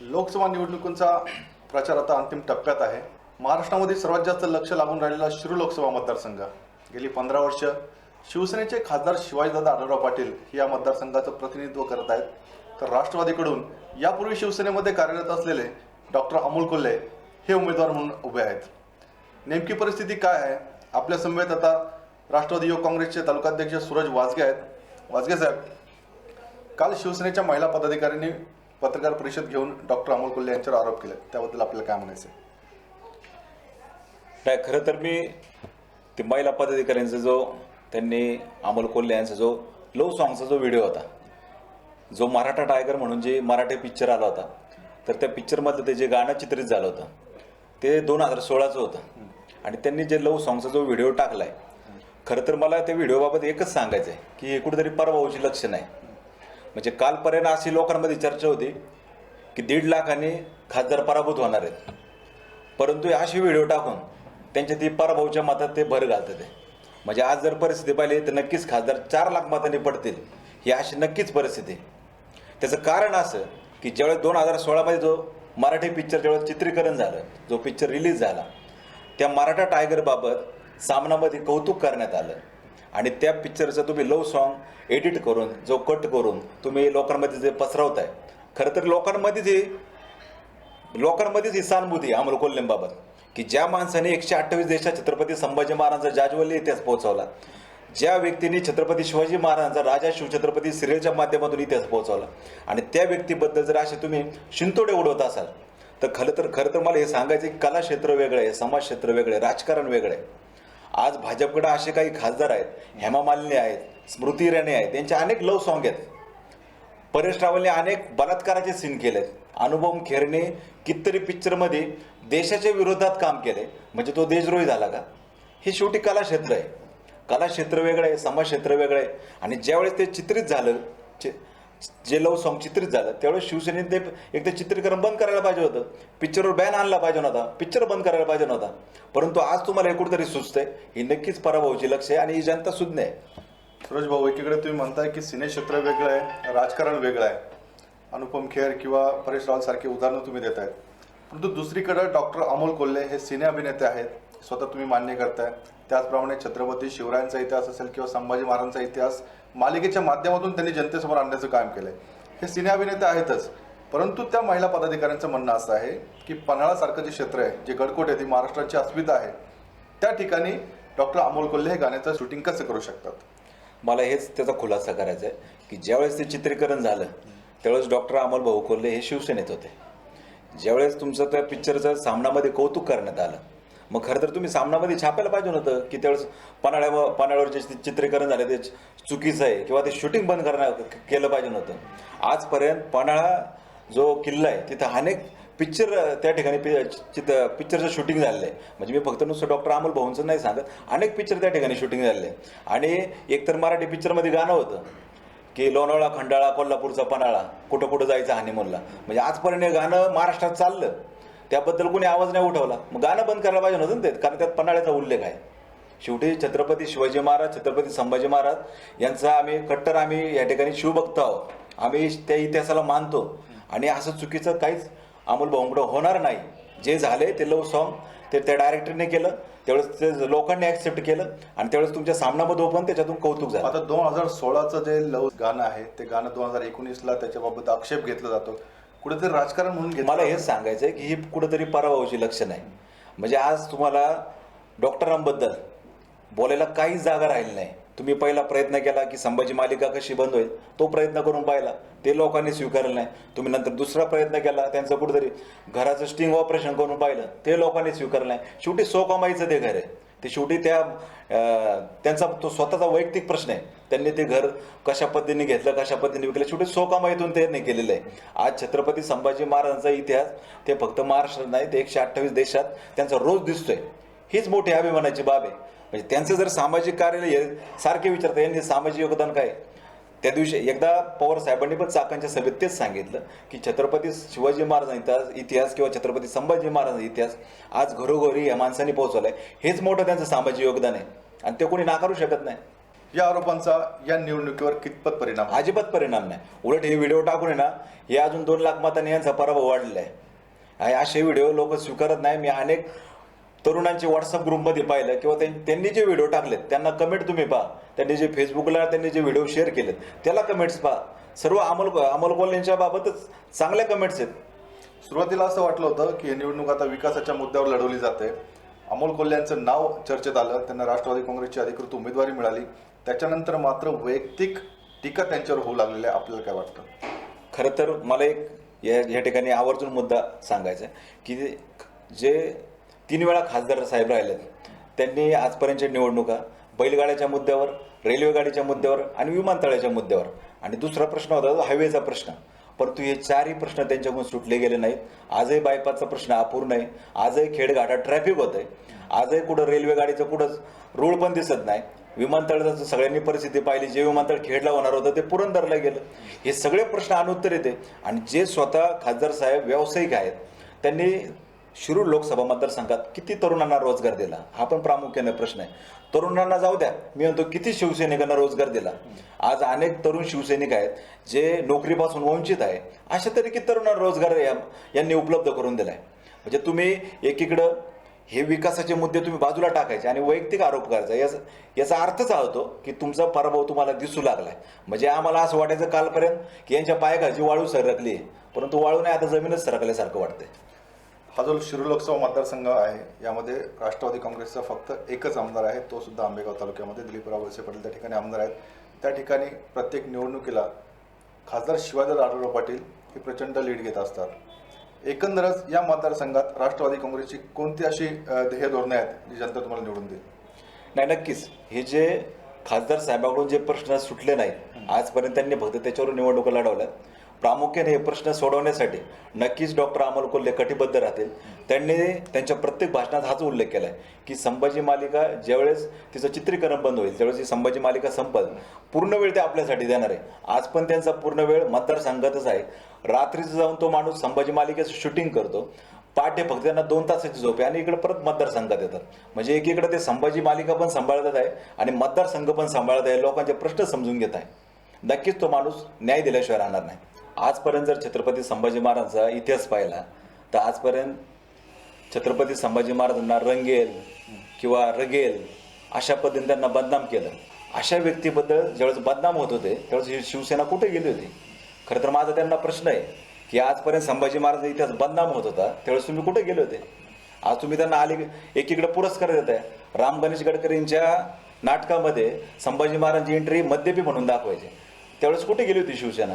लोकसभा निवडणुकांचा प्रचार आता अंतिम टप्प्यात आहे. महाराष्ट्रामध्ये सर्वात जास्त लक्ष लागून राहिलेला शिरू लोकसभा मतदारसंघ. गेली पंधरा वर्ष शिवसेनेचे खासदार शिवाजीदादा आढळराव पाटील हे या मतदारसंघाचं प्रतिनिधित्व करत आहेत. तर राष्ट्रवादीकडून यापूर्वी शिवसेनेमध्ये कार्यरत असलेले डॉक्टर अमोल कोल्हे हे उमेदवार म्हणून उभे आहेत. नेमकी परिस्थिती काय आहे? आपल्या समवेत आता राष्ट्रवादी युवक काँग्रेसचे तालुकाध्यक्ष सूरज वाजगे आहेत. वाजगे साहेब काल शिवसेनेच्या महिला पदाधिकाऱ्यांनी पत्रकार परिषद घेऊन डॉक्टर अमोल कोल्हे यांच्यावर आरोप केले. त्याबद्दल आपल्याला काय म्हणायचं आहे? नाही खरं तर मी ते महिला पदाधिकाऱ्यांचा जो त्यांनी अमोल कोल्हे यांचा जो लव सॉंगचा जो व्हिडिओ होता जो मराठा टायगर म्हणून जे मराठी पिक्चर आला होता तर त्या पिक्चरमधलं ते जे गाणं चित्रित झालं होतं ते दोन हजार सोळाचं होतं. आणि त्यांनी जे लव सॉंगचा जो व्हिडिओ टाकलाय खरं तर मला त्या व्हिडिओबाबत एकच सांगायचं आहे की हे कुठेतरी परभाऊची लक्ष नाही म्हणजे कालपर्यंत अशी लोकांमध्ये चर्चा होती की दीड लाखांनी खासदार पराभूत होणार आहेत. परंतु अशी व्हिडिओ टाकून त्यांच्या ती पराभवच्या मतात ते भर घालतात ते. म्हणजे आज जर परिस्थिती पाहिली तर नक्कीच खासदार चार लाख मतांनी पडतील ही अशी नक्कीच परिस्थिती त्याचं कारण असं की ज्यावेळेस दोन हजार सोळामध्ये जो मराठी पिक्चर ज्यावेळेस चित्रीकरण झालं जो पिक्चर रिलीज झाला त्या मराठा टायगरबाबत सामनामध्ये कौतुक करण्यात आलं. आणि त्या पिक्चरचं तुम्ही लव सॉन्ग एडिट करून जो कट करून तुम्ही लोकांमध्ये जे पसरवताय खरं तर लोकांमध्ये जे लोकांमध्येच ही सहानुभूती आहे अमोल कोल्हेंबाबत. की ज्या माणसाने एकशे अठ्ठावीस देशात छत्रपती संभाजी महाराजांचा जाजवल्ली इतिहास पोहोचवला ज्या व्यक्तीने छत्रपती शिवाजी महाराजांचा राजा शिवछत्रपती सिरियलच्या माध्यमातून इतिहास पोहोचवला आणि त्या व्यक्तीबद्दल जर असे तुम्ही शिंतोडे उडवत असाल तर खरं तर खरं तर मला हे सांगायचं की कला क्षेत्र वेगळं आहे समाज क्षेत्र वेगळं आहे राजकारण वेगळं आहे. आज भाजपकडे असे काही खासदार आहेत हेमा मालिनी आहेत स्मृती इराणी आहेत त्यांचे अनेक लव सॉन्ग आहेत. परेश रावलने अनेक बलात्काराचे सीन केले आहेत अनुभव खेरने कितीतरी पिक्चरमध्ये देशाच्या विरोधात काम केले म्हणजे तो देशद्रोही झाला का? हे शेवटी कला क्षेत्र आहे. कला क्षेत्र वेगळं आहे समाज क्षेत्र वेगळं आहे. आणि ज्यावेळेस ते चित्रित झालं चे- जे लव सॉन्ग चित्रित झालं त्यावेळेस शिवसेनेने ते एक तर चित्रीकरण बंद करायला पाहिजे होतं. पिक्चरवर बॅन आणला पाहिजे नव्हता. पिक्चर बंद करायला पाहिजे नव्हता. परंतु आज तुम्हाला हे कुठेतरी सुचतंय. ही नक्कीच पराभवाची लक्ष आहे आणि ही जनता सुज्ञ आहे. सूरज भाऊ एकीकडे तुम्ही म्हणताय की सिने क्षेत्र वेगळं आहे राजकारण वेगळं आहे. अनुपम खेर किंवा परेश रावल सारखी उदाहरणं तुम्ही देत आहेत परंतु दुसरीकडे डॉक्टर अमोल कोल्हे हे सिने अभिनेते आहेत. स्वतः तुम्ही मान्य करताय. त्याचप्रमाणे छत्रपती शिवरायांचा इतिहास असेल किंवा संभाजी महाराजांचा इतिहास मालिकेच्या माध्यमातून त्यांनी जनतेसमोर आणण्याचं काम केलंय. हे सिने अभिनेते आहेतच. परंतु त्या महिला पदाधिकाऱ्यांचं म्हणणं असं आहे की पन्हाळासारखं जे क्षेत्र आहे जे गडकोट आहे ती महाराष्ट्राची अस्मिता आहे त्या ठिकाणी डॉक्टर अमोल कोल्हे हे गाण्याचं शूटिंग कसं करू शकतात? मला हेच त्याचा खुलासा करायचा आहे की ज्यावेळेस ते चित्रीकरण झालं त्यावेळेस डॉक्टर अमोल भाऊ कोल्हे हे शिवसेनेत होते. ज्यावेळेस तुमचं त्या पिक्चरचं सामनामध्ये कौतुक करण्यात आलं मग खरं तर तुम्ही सामनामध्ये छापायला पाहिजे नव्हतं की त्यावेळेस पन्हाळ्यावर पन्हाळ्यावर जे चित्रीकरण झाले ते चुकीचं आहे किंवा ते शूटिंग बंद करणं केलं पाहिजे नव्हतं. आजपर्यंत पन्हाळा जो किल्ला आहे तिथं अनेक पिक्चर त्या ठिकाणी पि चित्र पिक्चरचं शूटिंग झालेलं आहे. म्हणजे मी फक्त नुसतं डॉक्टर अमोल भाऊंचं नाही सांगत अनेक पिक्चर त्या ठिकाणी शूटिंग झालेलं आहे आणि एकतर मराठी पिक्चरमध्ये गाणं होतं की लोणावळा खंडाळा कोल्हापूरचा पन्हाळा कुठं कुठं जायचं हानिमूनला म्हणजे आजपर्यंत हे गाणं महाराष्ट्रात चाललं. त्याबद्दल कोणी आवाज नाही उठवला. मग गाणं बंद करायला पाहिजे नव्हतं ते? कारण त्यात पन्हाळ्याचा उल्लेख आहे. शेवटी छत्रपती शिवाजी महाराज छत्रपती संभाजी महाराज यांचा आम्ही कट्टर आम्ही या ठिकाणी शिवभक्त आहोत. आम्ही त्या इतिहासाला मानतो. आणि असं चुकीचं काहीच अमोल होणार नाही. जे झाले ते लव सॉन्ग ते त्या डायरेक्टरने केलं त्यावेळेस ते लोकांनी ॲक्सेप्ट केलं आणि त्यावेळेस तुमच्या सामनामध्ये पण त्याच्यातून कौतुक झालं. आता दोन हजार सोळाचं जे लव गाणं आहे ते गाणं दोन हजार एकोणीसला त्याच्याबाबत आक्षेप घेतला जातो. कुठेतरी राजकारण म्हणून घेतलं. मला हेच सांगायचं आहे की ही कुठंतरी पराभवाची लक्षण आहे. म्हणजे आज तुम्हाला डॉक्टरांबद्दल बोलायला काहीच जागा राहिली नाही. तुम्ही पहिला प्रयत्न केला की संभाजी मालिका कशी बंद होईल तो प्रयत्न करून पाहिला. ते लोकांनी स्वीकारलं नाही. तुम्ही नंतर दुसरा प्रयत्न केला त्यांचं कुठेतरी घराचं स्टिंग ऑपरेशन करून पाहिलं ते लोकांनी स्वीकारलं नाही. शेवटी सो कमाईचं ते घर आहे. ते शेवटी त्या त्यांचा तो स्वतःचा वैयक्तिक प्रश्न आहे. त्यांनी ते घर कशा पद्धतीने घेतलं कशा पद्धतीने विकलं शेवटी सोकामाईतून त्यांनी केलेलं आहे. आज छत्रपती संभाजी महाराजांचा इतिहास ते फक्त महाराष्ट्रात नाही ते एकशे अठ्ठावीस देशात त्यांचा रोज दिसतोय. हीच मोठी अभिमानाची बाब आहे. म्हणजे त्यांचं जर सामाजिक कार्य सारखे विचारतात यांनी सामाजिक योगदान काय? त्या दिवशी एकदा पवार साहेबांनी पण चाकांच्या सभेत तेच सांगितलं की छत्रपती शिवाजी महाराजांचा इतिहास किंवा छत्रपती संभाजी महाराजांचा इतिहास आज घरोघरी या माणसांनी पोहोचवलाय. हेच मोठं त्यांचं सामाजिक योगदान आहे. आणि ते कोणी नाकारू शकत नाही. या आरोपांचा या निवडणुकीवर कितपत परिणाम? अजिबात परिणाम नाही. उलट हे व्हिडिओ टाकून आहे ना हे अजून दोन लाख मतांनी यांचा पराभव वाढलेला आहे. आणि असे व्हिडिओ लोक स्वीकारत नाही. मी अनेक तरुणांचे व्हॉट्सअप ग्रुपमध्ये पाहिलं किंवा त्यां- त्यांनी जे व्हिडिओ टाकलेत त्यांना कमेंट तुम्ही पहा. त्यांनी जे फेसबुकला त्यांनी जे व्हिडिओ शेअर केलेत त्याला कमेंट्स पहा. सर्व अमोल अमोल कोल्हेंच्या बाबतच चांगल्या कमेंट्स आहेत. सुरुवातीला असं वाटलं होतं की ही निवडणूक आता विकासाच्या मुद्द्यावर लढवली जाते. अमोल कोल्हे यांचं नाव चर्चेत आलं. त्यांना राष्ट्रवादी काँग्रेसची अधिकृत उमेदवारी मिळाली. त्याच्यानंतर मात्र वैयक्तिक टीका त्यांच्यावर होऊ लागलेल्या आपल्याला काय वाटतं? खरं तर मला एक या या ठिकाणी आवर्जून मुद्दा सांगायचा आहे की जे तीन वेळा खासदार साहेब राहिलेत त्यांनी आजपर्यंतच्या निवडणुका बैलगाड्याच्या मुद्द्यावर रेल्वे गाडीच्या मुद्द्यावर आणि विमानतळाच्या मुद्द्यावर. आणि दुसरा प्रश्न होता तो हायवेचा प्रश्न. परंतु हे चारही प्रश्न त्यांच्याकडून सुटले गेले नाहीत. आजही बायपासचा प्रश्न अपूर्ण आहे. आजही खेडघाटात ट्रॅफिक होत आहे आजही कुठं रेल्वे गाडीचं रूळ पण दिसत नाही. विमानतळाचं सगळ्यांनी परिस्थिती पाहिली जे विमानतळ खेडला होणार होतं ते पुरंदरला गेलं. हे सगळे प्रश्न अनुत्तरित आहे आणि जे स्वतः खासदार साहेब व्यावसायिक आहेत त्यांनी शिरूर लोकसभा मतदारसंघात किती तरुणांना रोजगार दिला? हा पण प्रामुख्याने प्रश्न आहे. तरुणांना जाऊ द्या. मी म्हणतो किती शिवसैनिकांना रोजगार दिला? आज अनेक तरुण शिवसैनिक आहेत जे नोकरीपासून वंचित आहे. अशा तरी किती तरुणांना रोजगार या यांनी उपलब्ध करून दिला आहे म्हणजे तुम्ही एकीकडं हे विकासाचे मुद्दे तुम्ही बाजूला टाकायचे आणि वैयक्तिक आरोप करायचा. याचा याचा अर्थच हा होतो की तुमचा पराभव तुम्हाला दिसू लागलाय. म्हणजे आम्हाला असं वाटायचं कालपर्यंत की यांच्या पायाखालची वाळू सरकली आहे. परंतु वाळू नाही आता जमीनच सरकल्यासारखं वाटतंय. हा जो शिरू लोकसभा मतदारसंघ आहे यामध्ये राष्ट्रवादी काँग्रेसचा फक्त एकच आमदार आहे तो सुद्धा आंबेगाव तालुक्यामध्ये दिलीपराव वळसे पाटील त्या ठिकाणी आमदार आहेत. त्या ठिकाणी प्रत्येक निवडणुकीला खासदार शिवाजी आढळराव पाटील हे प्रचंड लीड घेत असतात. एकंदरच या मतदारसंघात राष्ट्रवादी काँग्रेसची कोणती अशी ध्येय धोरणे आहेत जी जनता तुम्हाला निवडून देईल? नाही नक्कीच. हे जे खासदार साहेबांकडून जे प्रश्न सुटले नाहीत आजपर्यंत त्यांनी फक्त त्याच्यावर निवडणुका लढवल्यात. प्रामुख्याने हे प्रश्न सोडवण्यासाठी नक्कीच डॉक्टर अमोल कोल्हे कटिबद्ध राहतील. त्यांनी त्यांच्या प्रत्येक भाषणात हाच उल्लेख केला आहे की संभाजी मालिका ज्यावेळेस तिचं चित्रीकरण बंद होईल त्यावेळेस ही संभाजी मालिका संपल पूर्ण वेळ ते आपल्यासाठी देणार आहे. आज पण त्यांचा पूर्ण वेळ मतदारसंघातच आहे. रात्रीचं जाऊन तो माणूस संभाजी मालिकेचं शूटिंग करतो. पहाटे फक्त त्यांना दोन तासाची झोप आहे आणि इकडे परत मतदारसंघात येतात. म्हणजे एकीकडे ते संभाजी मालिका पण सांभाळत आहे आणि मतदारसंघ पण सांभाळत आहे लोकांचे प्रश्न समजून घेत आहे. नक्कीच तो माणूस न्याय दिल्याशिवाय राहणार नाही. आजपर्यंत जर छत्रपती संभाजी महाराजांचा इतिहास पाहिला तर आजपर्यंत छत्रपती संभाजी महाराजांना रंगेल किंवा रगेल अशा पद्धतीने त्यांना बदनाम केलं. अशा व्यक्तीबद्दल ज्यावेळेस बदनाम होत होते त्यावेळेस शिवसेना कुठे गेली होती? खरं तर माझा त्यांना प्रश्न आहे की आजपर्यंत संभाजी महाराजांचा इतिहास बदनाम होत होता त्यावेळेस तुम्ही कुठे गेले होते? आज तुम्ही त्यांना आली एकीकडे पुरस्कार देत आहे. राम गणेश गडकरींच्या नाटकामध्ये संभाजी महाराजांची एंट्री मद्यपी म्हणून दाखवायचे. त्यावेळेस कुठे गेली होती शिवसेना?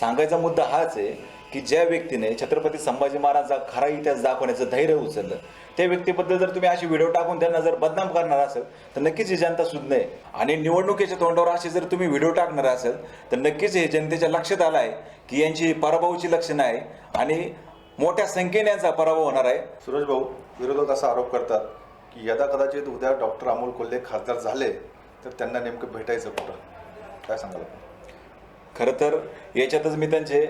सांगायचा मुद्दा हाच आहे की ज्या व्यक्तीने छत्रपती संभाजी महाराजांचा खरा इतिहास दाखवण्याचं धैर्य उचललं त्या व्यक्तीबद्दल जर तुम्ही अशी व्हिडिओ टाकून त्यांना जर बदनाम करणार असेल तर नक्कीच ही जनता सुज्ञ आहे. आणि निवडणुकीच्या तोंडावर असे जर तुम्ही व्हिडिओ टाकणार असेल तर नक्कीच हे जनतेच्या लक्षात आलं आहे की यांची पराभवाची लक्षणं आहे आणि मोठ्या संख्येने यांचा पराभव होणार आहे. सुरेश भाऊ विरोधक असा आरोप करतात की यदा कदाचित उद्या डॉक्टर अमोल कोल्हे खासदार झाले तर त्यांना नेमकं भेटायचं कुठं? काय सांगाल आपण? खरं तर याच्यातच मी त्यांचे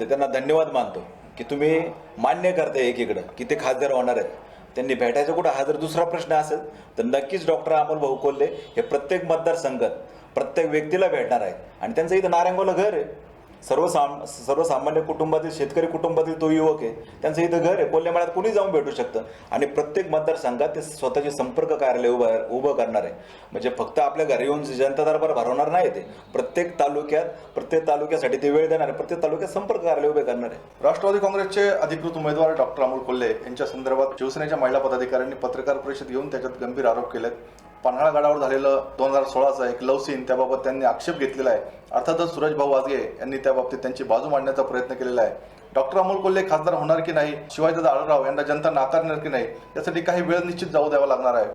त्यांना धन्यवाद मानतो की तुम्ही मान्य करताय एकीकडं की ते खासदार होणार आहेत. त्यांनी भेटायचं कुठं? हा जर दुसरा प्रश्न असेल तर नक्कीच डॉक्टर अमोल भाऊ कोल्हे हे प्रत्येक मतदारसंघात प्रत्येक व्यक्तीला भेटणार आहेत. आणि त्यांचं इथं नारायणगावला घर आहे. सर्वसाम सर्वसामान्य कुटुंबातील शेतकरी कुटुंबातील तो युवक आहे त्यांचं इथं घर आहे कोल्हेमाळ्यात कुणी जाऊन भेटू शकतं. आणि प्रत्येक मतदारसंघात ते स्वतःचे संपर्क कार्यालय उभं उभं करणार आहे. म्हणजे फक्त आपल्या घरी येऊन जनता दरबार भरवणार नाही ते. प्रत्येक तालुक्यात प्रत्येक तालुक्यासाठी ते वेळ देणार आहे प्रत्येक तालुक्यात संपर्क कार्यालय उभे करणार आहे. राष्ट्रवादी काँग्रेसचे अधिकृत उमेदवार डॉक्टर अमोल कोल्हे यांच्या संदर्भात शिवसेनेच्या महिला पदाधिकाऱ्यांनी पत्रकार परिषद घेऊन त्याच्यात गंभीर आरोप केलेत. पन्हाळा गडावर झालेलं दोन हजार सोळाचं एक लव सीन त्याबाबत त्यांनी आक्षेप घेतलेला आहे. अर्थातच सूरज भाऊ वाजगे यांनी त्या बाबतीत त्यांची बाजू मांडण्याचा प्रयत्न केलेला आहे. डॉक्टर अमोल कोल्हे खासदार होणार की नाही? शिवाजीदादा आळराव यांना जनता नाकारणार की नाही? यासाठी काही वेळ निश्चित जाऊ द्यावा लागणार आहे.